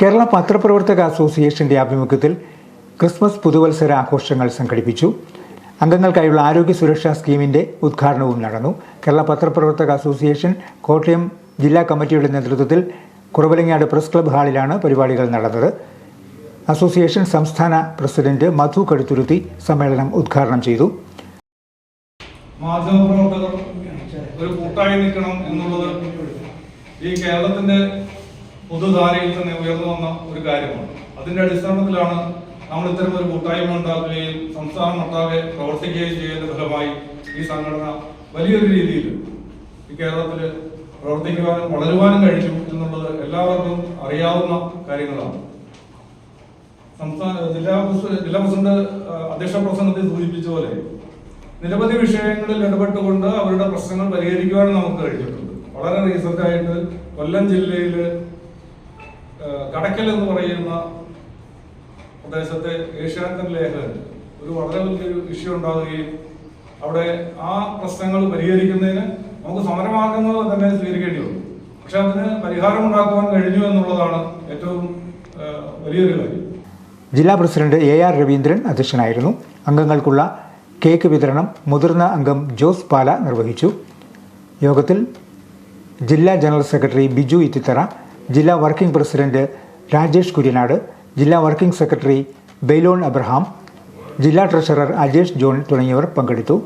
കേരള പത്രപ്രവർത്തക അസോസിയേഷന്റെ ആഭിമുഖ്യത്തിൽ ക്രിസ്മസ് പുതുവത്സര ആഘോഷങ്ങൾ സംഘടിപ്പിച്ചു. അംഗങ്ങൾക്കായുള്ള ആരോഗ്യ സുരക്ഷാ സ്കീമിന്റെ ഉദ്ഘാടനവും നടന്നു. കേരള പത്രപ്രവർത്തക അസോസിയേഷൻ കോട്ടയം ജില്ലാ കമ്മിറ്റിയുടെ നേതൃത്വത്തിൽ കുറവലങ്ങാട് പ്രസ് ക്ലബ് ഹാളിലാണ് പരിപാടികൾ നടന്നത്. അസോസിയേഷൻ സംസ്ഥാന പ്രസിഡന്റ് മധു കടുത്തുരുത്തി സമ്മേളനം ഉദ്ഘാടനം ചെയ്തു. മാധ്യമപ്രവർത്തകർ ഒരു കൂട്ടായി നിൽക്കണം എന്നുള്ളത് ഈ കേരളത്തിന്റെ പൊതുധാരയിൽ തന്നെ ഉയർന്നു വന്ന ഒരു കാര്യമാണ്. അതിന്റെ അടിസ്ഥാനത്തിലാണ് നമ്മൾ ഇത്തരം ഒരു കൂട്ടായ്മ ഉണ്ടാക്കുകയും സംസ്ഥാനം ഒട്ടാകെ പ്രവർത്തിക്കുകയും ചെയ്യുന്നതിന്റെ ഫലമായി ഈ സംഘടന വലിയൊരു രീതിയിൽ കേരളത്തിൽ പ്രവർത്തിക്കുവാനും വളരുവാനും കഴിച്ചു എന്നുള്ളത് എല്ലാവർക്കും അറിയാവുന്ന കാര്യങ്ങളാണ്. സംസ്ഥാന ജില്ലാ ജില്ലാ പ്രസിഡന്റ് അധ്യക്ഷ പ്രസംഗത്തിൽ സൂചിപ്പിച്ച പോലെ നിരവധി വിഷയങ്ങളിൽ ഇടപെട്ടുകൊണ്ട് അവരുടെ പ്രശ്നങ്ങൾ പരിഹരിക്കുവാനും നമുക്ക് കഴിഞ്ഞിട്ടുണ്ട്. വളരെ റീസെന്റ് ആയിട്ട് കൊല്ലം ജില്ലയിൽ കടക്കൽ എന്ന് പറയുന്ന പ്രദേശത്തെ ഏഷ്യാനെറ്റ് ലേഖകൻ ഒരു വളരെ വലിയൊരു ഇഷ്യൂ ഉണ്ടാവുകയും അവിടെ ആ പ്രശ്നങ്ങൾ പരിഹരിക്കുന്നതിന് നമുക്ക് സമരമാർഗങ്ങൾ തന്നെ സ്വീകരിക്കേണ്ടി വന്നു. പക്ഷെ അതിന് പരിഹാരം ഉണ്ടാക്കുവാൻ കഴിഞ്ഞു എന്നുള്ളതാണ് ഏറ്റവും വലിയൊരു കാര്യം. ജില്ലാ പ്രസിഡന്റ് എ ആർ രവീന്ദ്രൻ അധ്യക്ഷനായിരുന്നു. അംഗങ്ങൾക്കുള്ള കേക്ക് വിതരണം മുതിർന്ന അംഗം ജോസ് പാല നിർവഹിച്ചു. യോഗത്തിൽ ജില്ലാ ജനറൽ സെക്രട്ടറി ബിജു ഇത്തിത്തറ ജില്ലാ വർക്കിംഗ് പ്രസിഡന്റ് രാജേഷ് കുര്യനാട് ജില്ലാ വർക്കിംഗ് സെക്രട്ടറി ബെയ്ലോൺ അബ്രഹാം ജില്ലാ ട്രഷറർ അജേഷ് ജോൺ തുടങ്ങിയവർ പങ്കെടുത്തു.